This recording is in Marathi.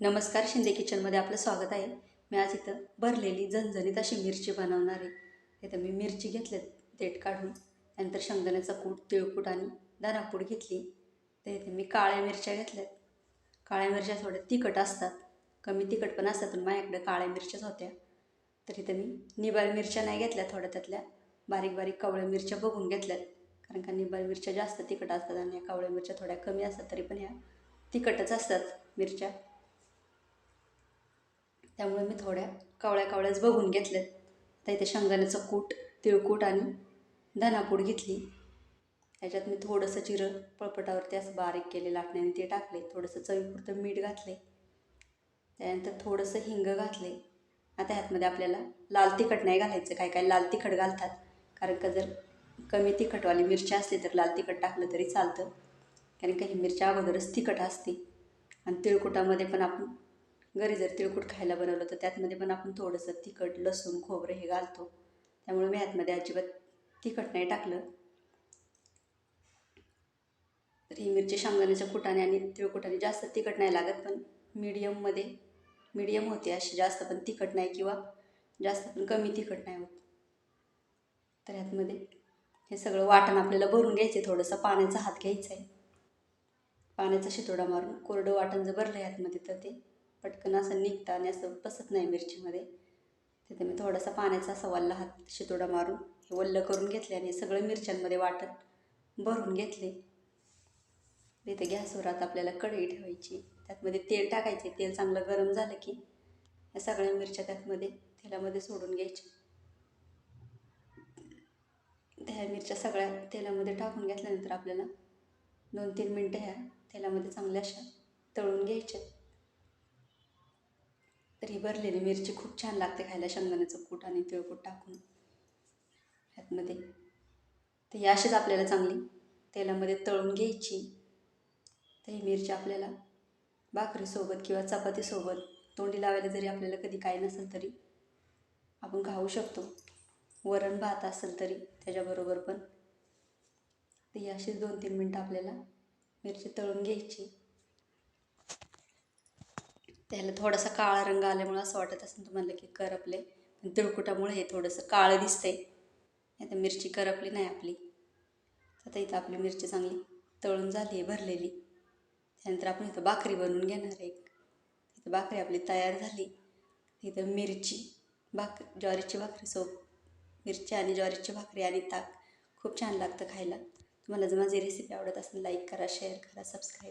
नमस्कार शिंदे किचनमध्ये आपलं स्वागत आहे. मी आज इथं भरलेली झणझणीत अशी मिरची बनवणार आहे. इथं मी मिरची घेतल्यात देठ काढून. त्यानंतर शेंगदाण्याचा कूट तिळकूट आणि दानापूड घेतली. तर इथे मी काळ्या मिरच्या घेतल्यात. काळ्या मिरच्या थोड्या तिखट असतात. कमी तिखट पण असतात पण माझ्याकडे काळ्या मिरच्याच होत्या. तर इथं मी निबाळ मिरच्या नाही घेतल्या थोड्या त्यातल्या बारीक बारीक कवळ्या मिरच्या बघून घेतल्यात. कारण का निबाळ मिरच्या जास्त तिखट असतात आणि या कवळ्या मिरच्या थोड्या कमी असतात तरी पण ह्या तिखटच असतात मिरच्या. त्यामुळे मी थोड्या कावळ्या कावळ्याच बघून घेतल्यात. आता इथे शेंगदाण्याचं कूट तिळकूट आणि धनापूड घेतली. त्याच्यात मी थोडंसं जिरं पळपटावरती असं बारीक केले लाटण्याने ते टाकले. थोडंसं चवीपुरतं मीठ घातले त्यानंतर थोडंसं हिंग घातले आता ह्यातमध्ये आपल्याला लाल तिखट नाही घालायचं. काय काय लाल तिखट घालतात. कारण का जर कमी तिखटवाली मिरची असली तर लाल तिखट टाकलं तरी चालतं. कारण का ही मिरच्या अगोदरच तिखट असते. आणि तिळकुटामध्ये पण आपण घरी जर तिळकुट खायला बनवलं तर त्यातमध्ये पण आपण थोडंसं तिखट लसूण खोबरं हे घालतो. त्यामुळे मी आतमध्ये अजिबात तिखट नाही टाकलं. तर ही मिरची शेंगदाण्याच्या कुटाने आणि तिळकुटाने जास्त तिखट नाही लागत पण मीडियममध्ये मीडियम होते अशी जास्त पण तिखट नाही किंवा जास्त पण कमी तिखट नाही होत. तर ह्यातमध्ये हे सगळं वाटण आपल्याला भरून घ्यायचं थोडंसं पाण्याचा हात घ्यायचा आहे. पाण्याचा शितोडा मारून कोरडं वाटण जर भरलं ह्यातमध्ये तर ते पटकन असं निघतं आणि असं बसत नाही मिरचीमध्ये. तिथे मी थोडासा पाण्याचा असा वल्ला हात शितोडा मारून हे वल्लं करून घेतले आणि सगळं मिरच्यांमध्ये वाटण भरून घेतले. तिथे गॅसवर आता आपल्याला कढई ठेवायची. त्यातमध्ये तेल टाकायचे. तेल चांगलं गरम झालं की या सगळ्या मिरच्या त्यातमध्ये तेलामध्ये सोडून घ्यायच्या. त्या मिरच्या सगळ्या तेलामध्ये टाकून घेतल्यानंतर आपल्याला दोन तीन मिनटं ह्या तेलामध्ये चांगल्या अशा तळून घ्यायच्या. तर ही भरलेली मिरची खूप छान लागते खायला शेंगदाण्याचं कूट आणि तिळकूट टाकून. ह्यातमध्ये. तर ही अशीच आपल्याला चांगली तेलामध्ये तळून घ्यायची. तर ही मिरची आपल्याला भाकरीसोबत किंवा चपातीसोबत तोंडी लावायला जरी आपल्याला कधी काही नसेल तरी आपण खाऊ शकतो. वरण भात असेल तरी त्याच्याबरोबर पण. तर ही अशीच दोन तीन मिनटं आपल्याला मिरची तळून घ्यायची. त्याला थोडासा काळा रंग आल्यामुळं असं वाटत असेल तुम्हाला की करपले. पण तिळकुटामुळे हे थोडंसं काळं दिसतंय. आता मिरची करपली नाही आपली. आता इथं आपली मिरची चांगली तळून झाली आहे भरलेली. त्यानंतर आपण इथं भाकरी बनवून घेणार आहे एक. इथं भाकरी आपली तयार झाली. इथं मिरची भाकरी ज्वारीची भाकरी सोप मिरची आणि ज्वारीची भाकरी आणि ताक. खूप छान लागतं खायला. तुम्हाला जर माझी रेसिपी आवडत असेल लाईक करा शेअर करा सबस्क्राईब